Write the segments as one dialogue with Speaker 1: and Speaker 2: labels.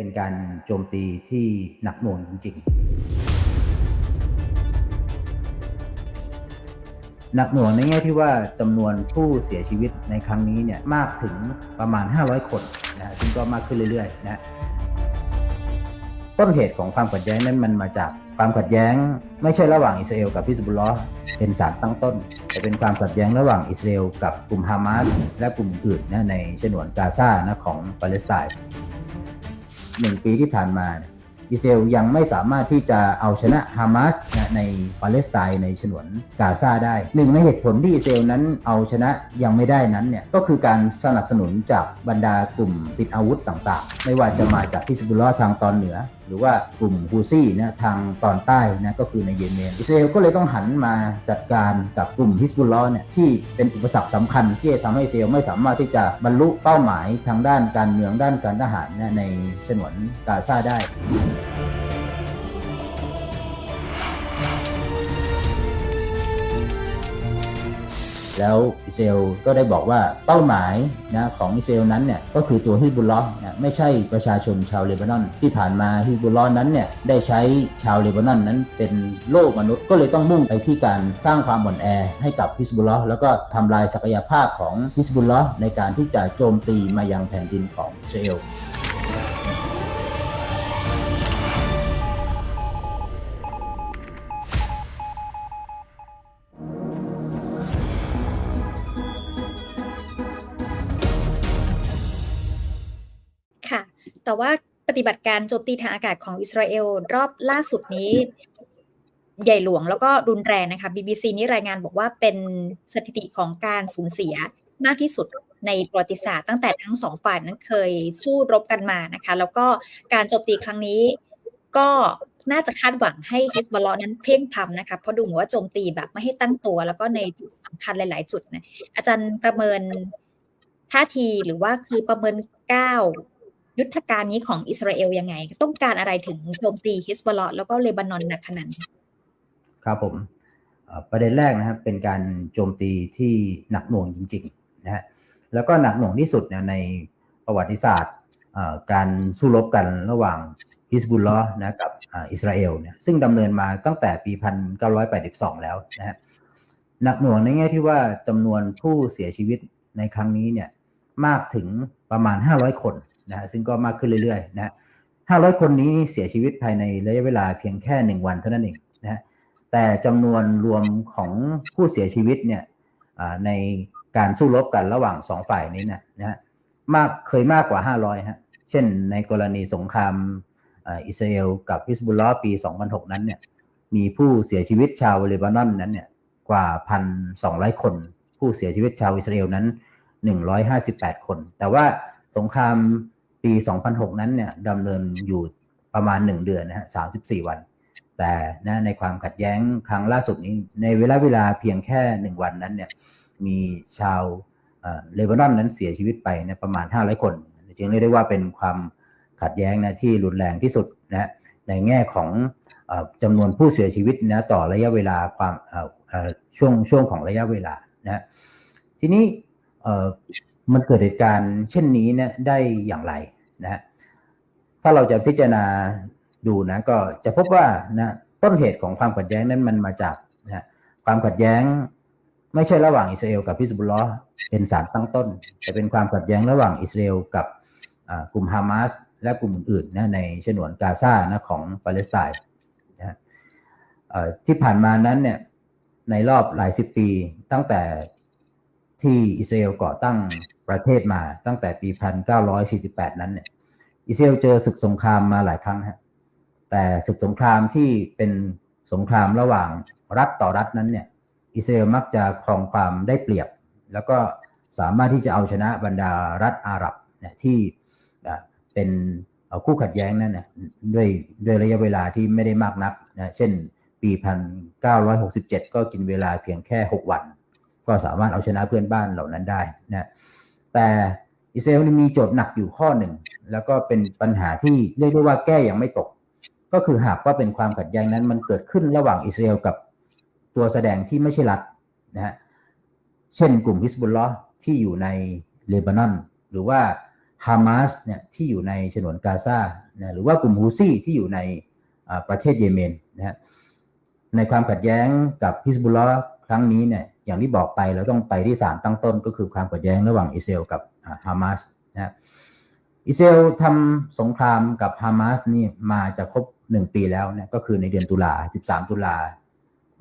Speaker 1: เป็นการโจมตีที่หนักหน่วงจริง ๆ หนักหน่วงในแง่ที่ว่าจำนวนผู้เสียชีวิตในครั้งนี้เนี่ยมากถึงประมาณ 500 คนนะซึ่งก็มากขึ้นเรื่อยๆนะต้นเหตุของความขัดแย้งนั้นมันมาจากความขัดแย้งไม่ใช่ระหว่างอิสราเอลกับฮิสบุลลอฮ์เป็นสารตั้งต้น แต่เป็นความขัดแย้งระหว่างอิสราเอลกับกลุ่มฮามาสและกลุ่มอื่นนะในฉนวนกาซานะของปาเลสไตน์ หนึ่งปีที่ผ่านมาอิสราเอลยังไม่สามารถที่จะเอาชนะฮามาสในปาเลสไตน์ในฉนวนกาซาได้หนึ่งในเหตุผลที่อิสราเอลนั้นเอาชนะยังไม่ได้นั้นเนี่ยก็คือการสนับสนุนจากบรรดากลุ่มติดอาวุธต่างๆ ไม่ว่าจะมาจากฮิสบุลลอฮ์ทางตอนเหนือ หรือว่ากลุ่มฮูซี่นะทางตอนใต้นะก็คือในเยเมน อิสราเอลก็เลยต้องหันมาจัดการกับกลุ่มฮิสบุลลอเนี่ยที่เป็นอุปสรรคสำคัญที่จะทำให้อิสราเอลไม่สามารถที่จะบรรลุเป้าหมายทางด้านการเมืองด้านการทหารนะในฉนวนกาซาได้ แล้วอิสราเอลก็ได้บอกว่าเป้าหมายนะของอิสราเอลนั้นเนี่ยก็คือตัวฮิบุลลอฮ์นะไม่ใช่ประชาชนชาวเลบานอน ที่ผ่านมาฮิบุลลอฮ์นั้นเนี่ยได้ใช้ชาวเลบานอนนั้นเป็นโลกมนุษย์ก็เลยต้องมุ่งไปที่การสร้างความอ่อนแอให้กับฮิซบุลลอฮ์แล้วก็ทำลายศักยภาพของฮิซบุลลอฮ์ในการที่จะโจมตีมายังแผ่นดินของอิสราเอล
Speaker 2: ว่าปฏิบัติการโจมตีทางอากาศของอิสราเอลรอบล่าสุดนี้ใหญ่หลวงแล้วก็รุนแรงนะคะ BBC นี่รายงานบอกว่าเป็นสถิติของการสูญเสียมากที่สุดในประวัติศาสตร์ตั้งแต่ทั้งสองฝ่ายนั้นเคยสู้รบกันมานะคะ แล้วก็การโจมตีครั้งนี้ก็น่าจะคาดหวังให้ฮิสบอลลอนั้นเพลียงพล้ำนะคะเพราะดูเหมือนว่าโจมตีแบบไม่ให้ตั้งตัว แล้วก็ในจุดสำคัญหลาย ๆ จุดนะอาจารย์ประเมินท่าทีหรือว่าคือประเมินก้าว ยุทธการนี้ของอิสราเอลยังไง ต้องการอะไรถึงโจมตีฮิสบอลลอแล้วก็เลบานอนหนักขนาดนี้
Speaker 1: ครับผมประเด็นแรกนะครับเป็นการโจมตีที่หนักหน่วงจริงๆนะฮะแล้วก็หนักหน่วงที่สุดเนี่ยในประวัติศาสตร์การสู้รบกันระหว่างฮิสบุลลอฮ์นะกับอิสราเอลเนี่ยซึ่งดำเนินมาตั้งแต่ปี 1982 แล้วนะฮะหนักหน่วงในแง่ที่ว่าจำนวนผู้เสียชีวิตในครั้งนี้เนี่ยมากถึงประมาณ 500 คน นะฮะซึ่งก็มากขึ้นเรื่อยๆนะฮะ500คนนี้เสียชีวิตภายในระยะเวลาเพียงแค่1วันเท่านั้นเองนะฮะแต่จำนวนรวมของผู้เสียชีวิตเนี่ยในการสู้รบกันระหว่างสองฝ่ายนี้นะนะฮะมากเคยมากกว่า 500ฮะเช่นในกรณีสงครามอิสราเอลกับฮิสบุลลอปี 2006 นั้นเนี่ยมีผู้เสียชีวิตชาวเลบานอนนั้นเนี่ยกว่า 1,200 คน ผู้เสียชีวิตชาวอิสราเอลนั้น 158 คน แต่ว่าสงคราม ปี 2006 นั้นเนี่ยดำเนินอยู่ประมาณ 1 เดือนนะฮะ 34 วัน แต่นะในความขัดแย้งครั้งล่าสุดนี้ ในเวลาเวลาเพียงแค่หนึ่งวันนั้นเนี่ยมีชาวเลบานอนนั้นเสียชีวิตไปนะประมาณ 500 คน จึงเรียกได้ว่าเป็นความขัดแย้งนะที่รุนแรงที่สุดนะในแง่ของจำนวนผู้เสียชีวิตนะต่อระยะเวลาความช่วงช่วงของระยะเวลานะทีนี้ มันเกิดเหตุการณ์เช่นนี้เนี่ยได้อย่างไรนะฮะถ้าเราจะพิจารณาดูนะก็จะพบว่านะต้นเหตุของความขัดแย้งนั้นมันมาจากนะความขัดแย้งไม่ใช่ระหว่างอิสราเอลกับฮิสบุลลอฮ์เป็นสารตั้งต้น แต่เป็นความขัดแย้งระหว่างอิสราเอลกับกลุ่มฮามาสและกลุ่มอื่นๆนะในฉนวนกาซานะของปาเลสไตน์นะที่ผ่านมานั้นเนี่ยในรอบหลายสิบปีตั้งแต่ ที่อิสราเอลก่อตั้งประเทศมาตั้งแต่ปี 1948 นั้นเนี่ยอิสราเอลเจอศึกสงครามมาหลายครั้งฮะแต่ศึกสงครามที่เป็นสงครามระหว่างรัฐต่อรัฐนั้นเนี่ยอิสราเอลมักจะครองความได้เปรียบ แล้วก็สามารถที่จะเอาชนะบรรดารัฐอาหรับเนี่ยที่เป็นคู่ขัดแย้งนั่นนะด้วยด้วยระยะเวลาที่ไม่ได้มากนักนะเช่นปี 1967 ก็กินเวลาเพียงแค่ 6 วัน ก็สามารถเอาชนะเพื่อนบ้านเหล่านั้นได้นะแต่อิสราเอลมีโจทย์หนักอยู่ข้อหนึ่ง แล้วก็เป็นปัญหาที่เรียกได้ว่าแก้อยังไม่ตก ก็คือหากว่าเป็นความขัดแย้งนั้น มันเกิดขึ้นระหว่างอิสราเอลกับตัวแสดงที่ไม่ใช่รัฐนะฮะเช่นกลุ่มฮิสบุลลอฮ์ที่อยู่ในเลบานอน หรือว่าฮามาสเนี่ยที่อยู่ในฉนวนกาซานะหรือว่ากลุ่มฮูซี่ที่อยู่ในประเทศเยเมนนะฮะในความขัดแย้งกับฮิสบุลลอห์ครั้งนี้เนี่ย อย่างที่บอกไปเราต้องไปที่สารตั้งต้นก็คือความขัดแย้งระหว่างอิสราเอลกับฮามาสนะอิสราเอลทำสงครามกับฮามาสนี่มาจะครบหนึ่งปีแล้วเนี่ยก็คือในเดือนตุลา13ตุลา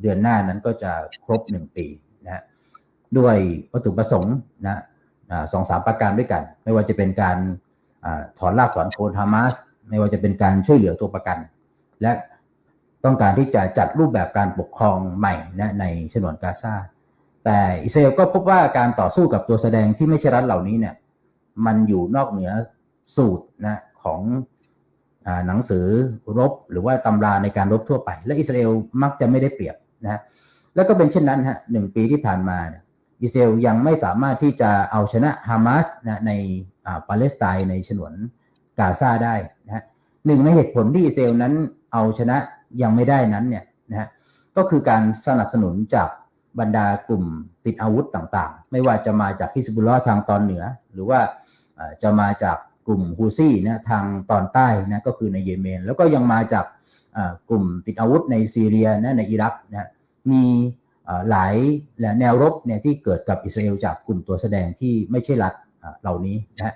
Speaker 1: เดือนหน้านั้นก็จะครบหนึ่งปีนะด้วยวัตถุประสงค์นะสองสามประการด้วยกัน ไม่ว่าจะเป็นการอถอนรากถอนโคนฮามาสไม่ว่าจะเป็นการช่วยเหลือตัวประกัน และต้องการที่จะจัดรูปแบบการปกครองใหม่นะในฉนวนกาซา แต่อิสราเอลก็พบว่าการต่อสู้กับตัวแสดงที่ไม่ใช่รัฐเหล่านี้เนี่ยมันอยู่นอกเหนือสูตรนะของอหนังสือรบหรือว่าตำราในการรบทั่วไป และอิสราเอลมักจะไม่ได้เปรียบนะแล้วก็เป็นเช่นนั้นฮะหนึ่งปีที่ผ่านมาอิสราเอลยังไม่สามารถที่จะเอาชนะฮามาสนะในปาเลสไตน์ในฉนวนกาซาได้นะฮะหนึ่งในเหตุผลที่อิสราเอลนั้นเอาชนะยังไม่ได้นั้นเนี่ยนะฮะก็คือการสนับสนุนจาก บรรดากลุ่มติดอาวุธต่างๆ ไม่ว่าจะมาจากฮิสบุลลอฮ์ทางตอนเหนือ หรือว่าจะมาจากกลุ่มฮูซี่นะทางตอนใต้นะก็คือในเยเมน แล้วก็ยังมาจากกลุ่มติดอาวุธในซีเรียนะในอิรักนะมีหลายแนวรบเนี่ยที่เกิดกับอิสราเอลจากกลุ่มตัวแสดงที่ไม่ใช่รัฐเหล่านี้นะ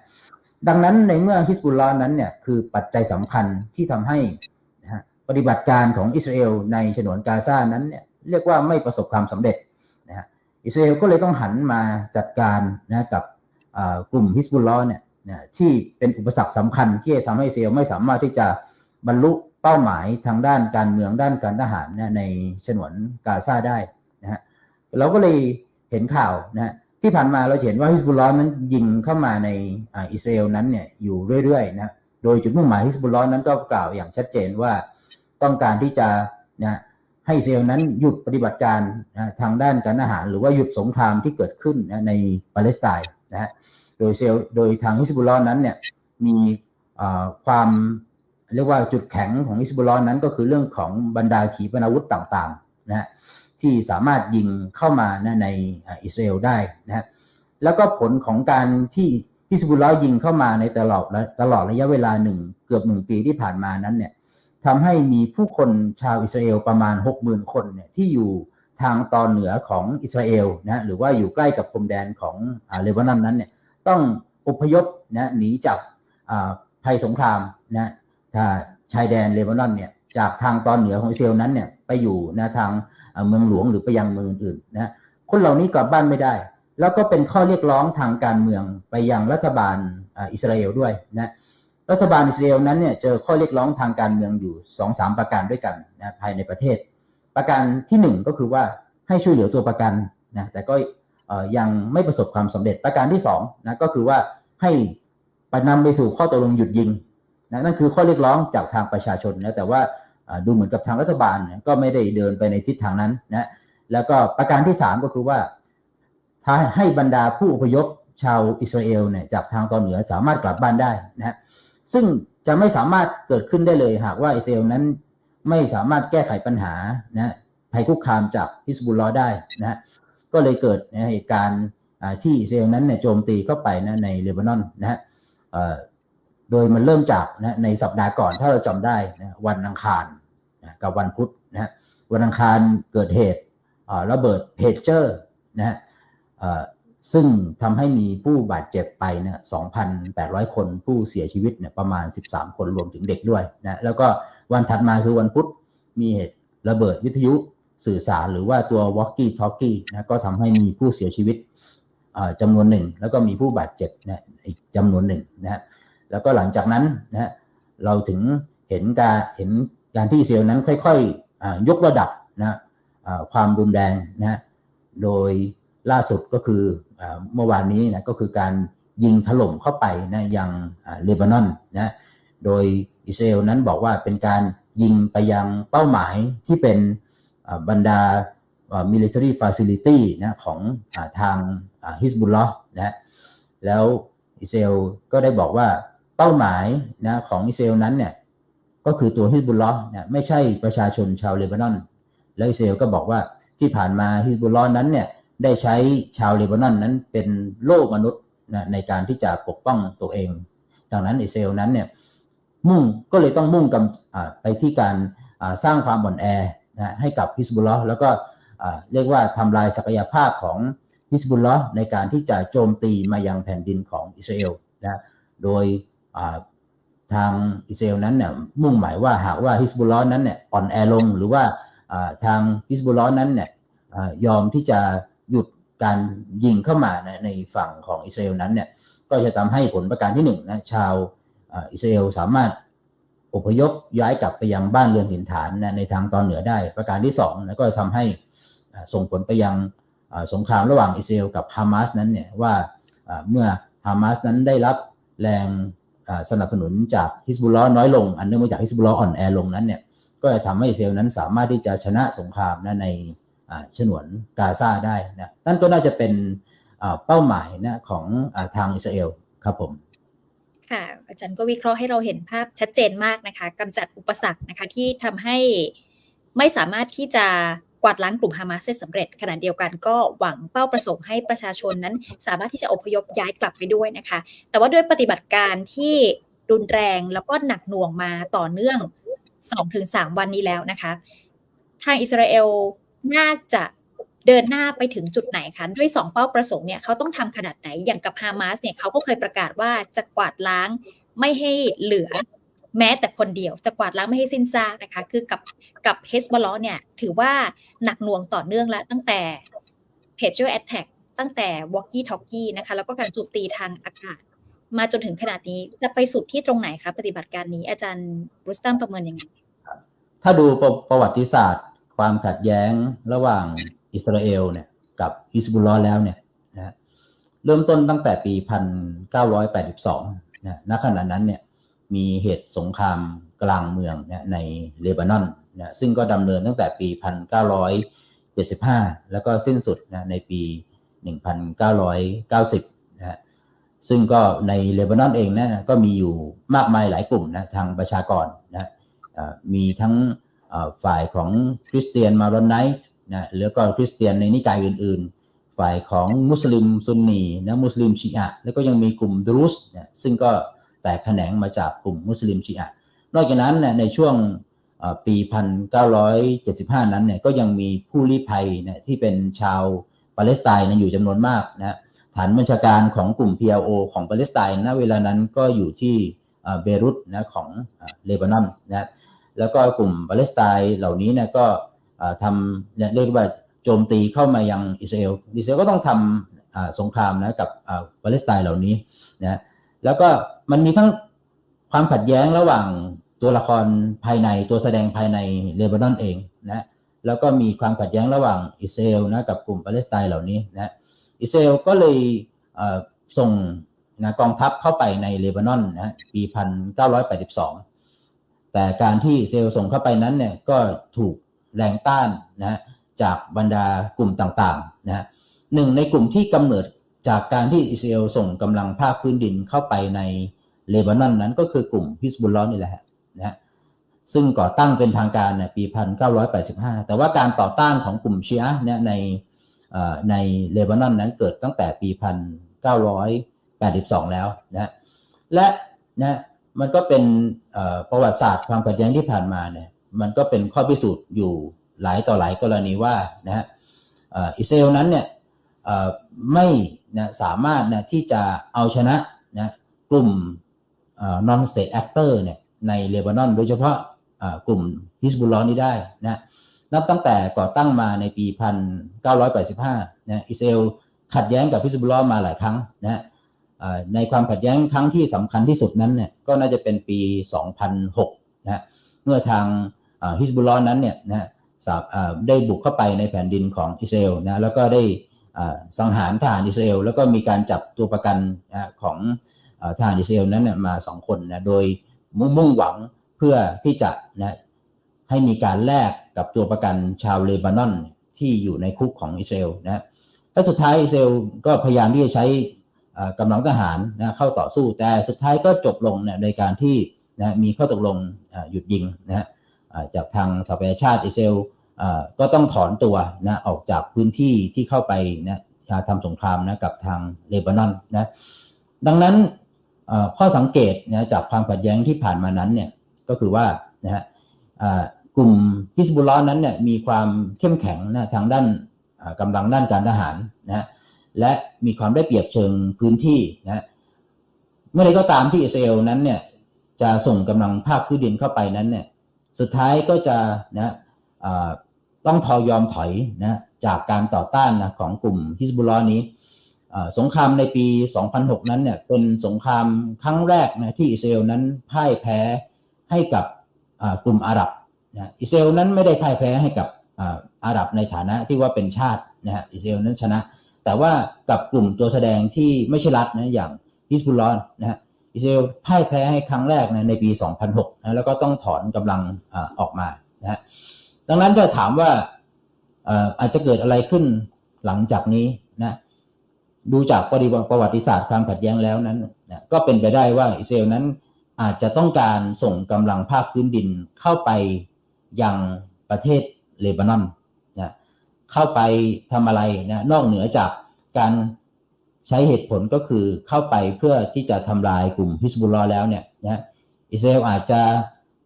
Speaker 1: ดังนั้นในเมื่อฮิสบุลลอฮ์นั้นเนี่ยคือปัจจัยสำคัญที่ทำให้นะปฏิบัติการของอิสราเอลในฉนวนกาซานั้นเนี่ยเรียกว่าไม่ประสบความสำเร็จ อิสราเอลก็เลยต้องหันมาจัดการนะกับกลุ่มฮิสบุลลอเนี่ยที่เป็นอุปสรรคสำคัญที่จะทำให้อิสราเอลไม่สามารถที่จะบรรลุเป้าหมายทางด้านการเมืองด้านการทหารในฉนวนกาซาได้นะฮะเราก็เลยเห็นข่าวนะที่ผ่านมาเราเห็นว่าฮิสบุลลอนั้นยิงเข้ามาในอิสราเอลนั้นเนี่ยอยู่เรื่อยๆนะโดยจุดมุ่งหมายฮิสบุลลอนั้นก็กล่าวอย่างชัดเจนว่าต้องการที่จะนะ ให้อิสราเอลนั้นหยุดปฏิบัติการทางด้านการทหาร หรือว่าหยุดสงครามที่เกิดขึ้นในปาเลสไตน์นะฮะโดยเซลล์โดยทางฮิสบุลลอฮ์นั้นเนี่ยมีความเรียกว่าจุดแข็งของอิสบุลลอฮ์นั้นก็คือเรื่องของบรรดาขีปนาวุธต่างๆนะฮะที่สามารถยิงเข้ามาในอิสราเอลได้นะฮะแล้วก็ผลของการที่ฮิสบุลลอฮ์ยิงเข้ามาในตลอดตลอดระยะเวลาหนึ่งเกือบหนึ่งปีที่ผ่านมานั้นเนี่ย ทำให้มีผู้คนชาวอิสราเอลประมาณ 60,000 คนเนี่ยที่อยู่ทางตอนเหนือของอิสราเอลนะหรือว่าอยู่ใกล้กับพรมแดนของอเลบานอนนั้นเนี่ยต้องอพยพนะหนีจากภัยสงครามนะาชายแดนเลบานอนเนี่ยจากทางตอนเหนือของอิสราเอลนั้นเนี่ยไปอยู่นะทางเมืองหลวงหรือไปยังเมืองอื่นๆนะคนเหล่านี้กลับบ้านไม่ได้ แล้วก็เป็นข้อเรียกร้องทางการเมืองไปยังรัฐบาลอิสราเอลด้วยนะ รัฐบาลอิสราเอลนั้นเนี่ยเจอข้อเรียกร้องทางการเมืองอยู่2อสามประการด้วยกันนะภายในประเทศ ประการที่หนึ่งก็คือว่าให้ช่วยเหลือตัวประกันนะแต่ก็ยังไม่ประสบความสำเร็จประการที่สองนะก็คือว่าให้ไปนำไปสู่ข้อตกลงหยุดยิงนะนั่นคือข้อเรียกร้องจากทางประชาชนนะแต่ว่าดูเหมือนกับทางรัฐบาลก็ไม่ได้เดินไปในทิศทางนั้นนะแล้วก็ประการที่ 3 ก็คือว่าถ้าให้บรรดาผู้อพยพชาวอิสราเอลเนี่ยจากทางตอนเหนือสามารถกลับบ้านได้นะฮะ ซึ่งจะไม่สามารถเกิดขึ้นได้เลย หากว่าอิสราเอลนั้นไม่สามารถแก้ไขปัญหานะภัยคุกคามจากฮิสบุลลอได้นะฮะก็เลยเกิดนเหตุการณ์ที่อิสราเอลนั้นเนี่ยโจมตีเข้าไปนะในเลบานอนนะฮะโดยมันเริ่มจากนะในสัปดาห์ก่อนถ้าเราจำได้นะวันอังคารนะกับวันพุธนะฮะวันอังคารเกิดเหตุระเบิดเพจเจอร์นะฮะ ซึ่งทำให้มีผู้บาดเจ็บไปเนะ2,800 คนผู้เสียชีวิตเนี่ยประมาณ 13 คนรวมถึงเด็กด้วยนะแล้วก็วันถัดมาคือวันพุธมีเหตุระเบิดวิทยุสื่อสารหรือว่าตัว walkie talkie นะก็ทำให้มีผู้เสียชีวิตอ่าจำนวนหนึ่ง แล้วก็มีผู้บาดเจ็บนะอีกจำนวนหนึ่งนะฮะแล้วก็หลังจากนั้นนะฮะเราถึงเห็นการเห็นการที่อิสราเอลนั้นค่อยๆยกระดับนะความรุนแรงนะโดย ล่าสุดก็คือเมื่อวานนี้นะก็คือการยิงถล่มเข้าไปนะยังเลบานอนนะโดยอิสราเอลนั้นบอกว่าเป็นการยิงไปยังเป้าหมายที่เป็นบรรดา military facility นะของอทางฮิสบุลลอฮ์นะแล้วอิสราเอลก็ได้บอกว่าเป้าหมายนะของอิสราเอลนั้นเนี่ยก็คือตัวฮิสบุลลอฮ์นี่ยไม่ใช่ประชาชนชาวเลบานอน แล้วอิสราเอลก็บอกว่าที่ผ่านมาฮิสบุลลอฮ์นั้นเนี่ย ได้ใช้ชาวเลบานอนนั้นเป็นโล่มนุษย์นะในการที่จะปกป้องตัวเอง ดังนั้นอิสราเอลนั้นเนี่ยมุ่งก็เลยต้องมุ่งกับไปที่การสร้างความอ่อนแอนะให้กับฮิสบุลลอฮ์แล้วก็เรียกว่าทำลายศักยภาพของฮิสบุลลอฮ์ในการที่จะโจมตีมายังแผ่นดินของอิสราเอลนะโดยทางอิสราเอลนั้นเนี่ยมุ่งหมายว่าหากว่าฮิสบุลลอฮ์นั้นเนี่ยอ่อนแอลงหรือว่าทางฮิสบุลลอฮ์นั้นเนี่ยอยอมที่จะ หยุดการยิงเข้ามานะในฝั่งของอิสราเอลนั้นเนี่ยก็จะทำให้ผลประการที่หนึ่งนะชาวอิสราเอลสามารถอพยพย้ายกลับไปยังบ้านเรือนถิ่นฐานนะในทางตอนเหนือได้ ประการที่สองนะก็จะทำให้ส่งผลไปยังสงครามระหว่างอิสราเอลกับฮามาสนั้นเนี่ยว่าเมื่อฮามาสนั้นได้รับแรงสนับสนุนจากฮิสบุลลอฮ์น้อยลง อันเนื่องมาจากฮิสบุลลอฮ์อ่อนแอลงนั้นเนี่ยก็จะทำให้อิสราเอลนั้นสามารถที่จะชนะสงครามนะใน ฉนวนกาซาได้นะนั่นก็น่าจะเป็นเป้าหมายนะของอทางอิสราเอลครับผม
Speaker 2: ค่ะอาจารย์ก็วิเคราะห์ให้เราเห็นภาพชัดเจนมากนะคะกำจัดอุปสรรคนะคะที่ทำให้ไม่สามารถที่จะกวาดล้างกลุ่มฮามาสได้สำเร็จขณะเดียวกันก็หวังเป้าประสงค์ให้ประชาชนนั้น สามารถที่จะอพยพย้ายกลับไปด้วยนะคะ แต่ว่าด้วยปฏิบัติการที่รุนแรงแล้วก็หนักหน่วงมาต่อเนื่อง 2-3 วันนี้แล้วนะคะ ทางอิสราเอล น่าจะเดินหน้าไปถึงจุดไหนคะด้วย 2 เป้าประสงค์เนี่ยเขาต้องทำขนาดไหนอย่างกับฮามาสเนี่ยเขาก็เคยประกาศว่าจะกวาดล้างไม่ให้เหลือแม้แต่คนเดียว จะกวาดล้างไม่ให้สิ้นซากนะคะ คือกับกับเฮสบอลเนี่ยถือว่าหนักหน่วงต่อเนื่องแล้วตั้งแต่เพจ e แอ t แทกตั้งแต่ Walkie Talkie นะคะแล้วก็การโจมตีทางอากาศ มาจนถึงขนาดนี้จะไปสุดที่ตรงไหนคะปฏิบัติการนี้อาจารย์รุสตัมประเมินยังไง
Speaker 1: ถ้าดูประประวัติศาสตร์ ความขัดแย้งระหว่างอิสราเอลเนี่ยกับฮิสบุลลอแล้วเนี่ยนะเริ่มต้นตั้งแต่ปี 1982นะณขณะนั้นเนี่ยมีเหตุสงครามกลางเมืองนะในเลบานอนนะซึ่งก็ดำเนินตั้งแต่ปี 1975 แล้วก็สิ้นสุดนะในปี 1990นะฮะซึ่งก็ในเลบานอนเองนะก็มีอยู่มากมายหลายกลุ่มนะทางประชากรนะมีทั้ง ฝ่ายของคริสเตียนมารอนไนท์นะแล้วก็คริสเตียนในนิกายอื่น ๆ ฝ่ายของมุสลิมซุนนีนะมุสลิมชีอะแล้วก็ยังมีกลุ่มดรุสนะซึ่งก็แตกแขนงมาจากกลุ่มมุสลิมชีอะนอกจากนั้นนะในช่วงอ่าปี 1975 นั้นเนี่ยก็ยังมีผู้ลี้ภัยนะที่เป็นชาวปาเลสไตน์นะอยู่จำนวนมากนะฐานบัญชาการของกลุ่ม PLO ของปาเลสไตน์ณเวลานั้นก็อยู่ที่เบรุตนะของเลบานอนนะ แล้วก็กลุ่มปาเลสไตน์เหล่านี้เนี่ยก็ทำเรียกว่าโจมตีเข้ามายังอิสราเอลอิสราเอลก็ต้องทำสงครามนะกับปาเลสไตน์เหล่านี้นะแล้วก็มันมีทั้งความขัดแย้งระหว่างตัวละครภายในตัวแสดงภายในเลบานอนเองนะแล้วก็มีความขัดแย้งระหว่างอิสราเอลนะกับกลุ่มปาเลสไตน์เหล่านี้นะอิสราเอลก็เลยส่งนะกองทัพเข้าไปในเลบานอนนะปี 1982 แต่การที่อิสราเอลส่งเข้าไปนั้นเนี่ยก็ถูกแรงต้านนะจากบรรดากลุ่มต่างๆนะหนึ่งในกลุ่มที่กำเนิดจากการที่อิสราเอลส่งกำลังภาคพื้นดินเข้าไปในเลบานอนนั้นก็คือกลุ่มฮิสบุลลอนี่แหละนะซึ่งก่อตั้งเป็นทางการในปี 1985 แต่ว่าการต่อต้านของกลุ่มชีอะห์เนี่ยในในเลบานอนนั้นเกิดตั้งแต่ปี 1982 แล้วนะและนะ มันก็เป็นประวัติศาสตร์ความขัดแย้งที่ผ่านมาเนี่ยมันก็เป็นข้อพิสูจน์อยู่หลายต่อหลายกรณีว่านะฮะอิสราเอลนั้นเนี่ยไม่นะสามารถนะที่จะเอาชนะนะกลุ่มเอ่อ non state actor เนี่ยในเลบานอน โดยเฉพาะกลุ่มฮิสบุลลอนี้ได้นะนับตั้งแต่ก่อตั้งมาในปี 1985นะอิสราเอลขัดแย้งกับฮิสบุลลอมาหลายครั้งนะ ในความขัดแย้งครั้งที่สำคัญที่สุดนั้นเนี่ยก็น่าจะเป็นปี 2006นะเมื่อทางฮิสบุลลอนั้นเนี่ยนะสาเอ่อได้บุกเข้าไปในแผ่นดินของอิสราเอลนะแล้วก็ได้สังหารทหารอิสราเอลแล้วก็มีการจับตัวประกันนะของอทหารอิสราเอลนั้นมาสองคนนะโดยมุ่งมุ่งหวังเพื่อที่จะนะให้มีการแลกกับตัวประกันชาวเลบานอนที่อยู่ในคุกของอิสราเอลนะและสุดท้ายอิสราเอลก็พยายามที่จะใช้ อ่ากำลังทหารนะเข้าต่อสู้แต่สุดท้ายก็จบลงนะโดยการที่นะมีข้อตกลงหยุดยิงนะจากทางสหประชาชาติอิสราเอลก็ต้องถอนตัวนะออกจากพื้นที่ที่เข้าไปนะทำสงครามนะกับทางเลบานอนนะดังนั้นข้อสังเกตนะจากความขัดแย้งที่ผ่านมานั้นเนี่ยก็คือว่านะฮะกลุ่มฮิสบุลลอห์นั้นเนี่ยมีความเข้มแข็งนะทางด้านกำลังด้านการทหารนะฮะ และมีความได้เปรียบเชิงพื้นที่นะเมื่อใดก็ตามที่อิสราเอลนั้นเนี่ยจะส่งกำลังภาคพื้นดินเข้าไปนั้นเนี่ยสุดท้ายก็จะนะอ่าต้องทอยอมถอยนะจากการต่อต้านนะของกลุ่มฮิสบุลลอห์นี้สงครามในปี 2006 นั้นเนี่ยเป็นสงครามครั้งแรกนะที่อิสราเอลนั้นพ่ายแพ้ให้กับกลุ่มอาหรับนะอิสราเอลนั้นไม่ได้พ่ายแพ้ให้กับอาหรับในฐานะที่ว่าเป็นชาตินะฮะอิสราเอลนั้นชนะ แต่ว่ากับกลุ่มตัวแสดงที่ไม่ใช่รัฐนะอย่างฮิสบุลลอห์นะฮะอิสราเอลพ่ายแพ้ให้ครั้งแรกนะในปี 2006นะแล้วก็ต้องถอนกำลังอออกมานะฮะดังนั้นถ้าถามว่าอ่าจจะเกิดอะไรขึ้นหลังจากนี้นะดูจากปริประวัติศาสตร์ความขัดแย้งแล้วนั้นนะก็เป็นไปได้ว่าอิสราเอลนั้นอาจจะต้องการส่งกำลังภาคพื้นดินเข้าไปยังประเทศเลบานอน เข้าไปทำอะไรนะนอกเหนือจากการใช้เหตุผลก็คือเข้าไปเพื่อที่จะทำลายกลุ่มฮิสบุลลอห์แล้วเนี่ยนะอิสราเอลอาจจะ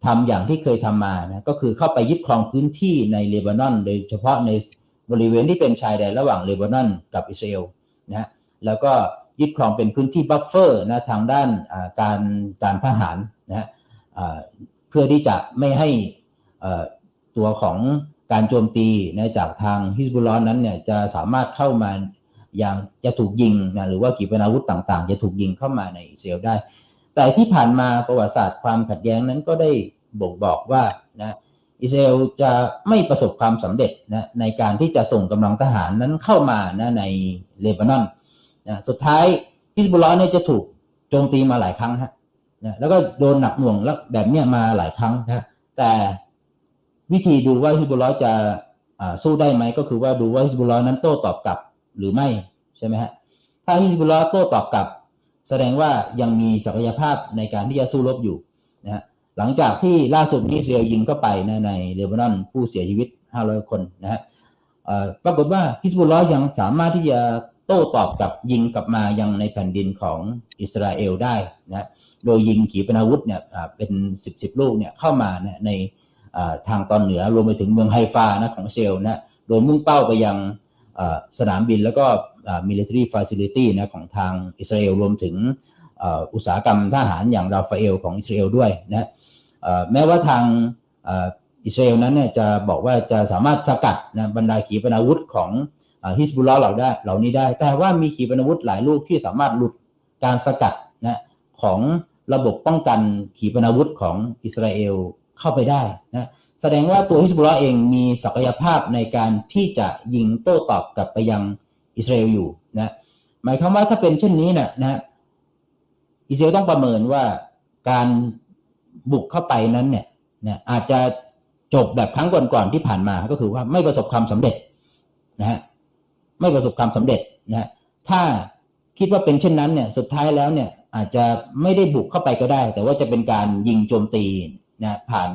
Speaker 1: ทำอย่างที่เคยทำมานะก็คือเข้าไปยึดครองพื้นที่ในเลบานอน โดยเฉพาะในบริเวณที่เป็นชายแดนระหว่างเลบานอนกับอิสราเอลนะแล้วก็ยึดครองเป็นพื้นที่บัฟเฟอร์นะทางด้านการการทหารนะเพื่อที่จะไม่ให้ตัวของ การโจมตีนะจากทางฮิสบุลลอห์นั้นเนี่ยจะสามารถเข้ามาอย่างจะถูกยิงนะหรือว่าขีปนาวุธต่างๆ จะถูกยิงเข้ามาในอิสราเอลได้ แต่ที่ผ่านมาประวัติศาสตร์ความขัดแย้งนั้นก็ได้บ่งบอกว่านะอิสราเอลจะไม่ประสบความสำเร็จนะในการที่จะส่งกำลังทหารนั้นเข้ามานะในเลบานอนนะสุดท้ายฮิสบุลลอห์เนี่ยจะถูกโจมตีมาหลายครั้งฮะนะแล้วก็โดนหนักหน่วงแล้วแบบเนี้ยมาหลายครั้งนะแต่ วิธีดูว่าฮิสบุลลอห์จะสู้ได้ไหมก็คือว่าดูว่าฮิสบุลลอห์นั้นโต้ตอบกลับหรือไม่ใช่ไหมฮะถ้าฮิสบุลลอห์โต้ตอบกลับ แสดงว่ายังมีศักยภาพในการที่จะสู้รบอยู่นะฮะหลังจากที่ล่าสุดนี้อิสราเอลยิงเข้าไปนะในเลบานอนผู้เสียชีวิต 500 คนนะฮะปรากฏว่าฮิสบุลลอห์ยังสามารถที่จะโต้ตอบกลับยิงกลับมายังในแผ่นดินของอิสราเอลได้นะโดยยิงขีปนาวุธเนี่ยเป็น10 10ลูกเนี่ยเข้ามาใน ทางตอนเหนือรวมไปถึงเมืองไฮฟานะของอิสราเอลนะโดยมุ่งเป้าไปยังสนามบินแล้วก็ military facility นะของทางอิสราเอลรวมถึงอุตสาหกรรมทหารอย่างราฟาเอลของอิสราเอลด้วยนะแม้ว่าทางอิสราเอลนั้นเนี่ยจะบอกว่าจะสามารถสกัดนะบรรดาขีปนาวุธของฮิสบุลลอห์เหล่าได้เหล่านี้ได้ แต่ว่ามีขีปนาวุธหลายลูกที่สามารถหลุดการสกัดนะของระบบป้องกันขีปนาวุธของอิสราเอล เข้าไปได้นะแสดงว่าตัวฮิสบุลลอเองมีศักยภาพในการที่จะยิงโต้ตอบกลับไปยังอิสราเอลอยู่นะหมายความว่าถ้าเป็นเช่นนี้นะนะอิสราเอลต้องประเมินว่าการบุกเข้าไปนั้นเนี่ยนะอาจจะจบแบบครั้งก่อนๆที่ผ่านมาก็คือว่าไม่ประสบความสำเร็จนะฮะไม่ประสบความสำเร็จนะถ้าคิดว่าเป็นเช่นนั้นเนี่ยสุดท้ายแล้วเนี่ยอาจจะไม่ได้บุกเข้าไปก็ได้ แต่ว่าจะเป็นการยิงโจมตี นะผ่าน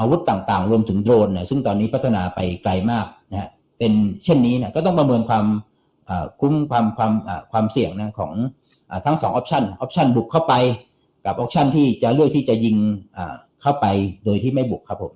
Speaker 1: อาวุธต่างๆ รวมถึงโดรนนะซึ่งตอนนี้พัฒนาไปไกลมากนะฮะเป็นเช่นนี้นะก็ต้องประเมินความคุ้มความความความเสี่ยงนะของอทั้งสองออปชันออปชันบุกเข้าไปกับออปชันที่จะเลือกที่จะยิงเข้าไปโดยที่ไม่บุกครับผม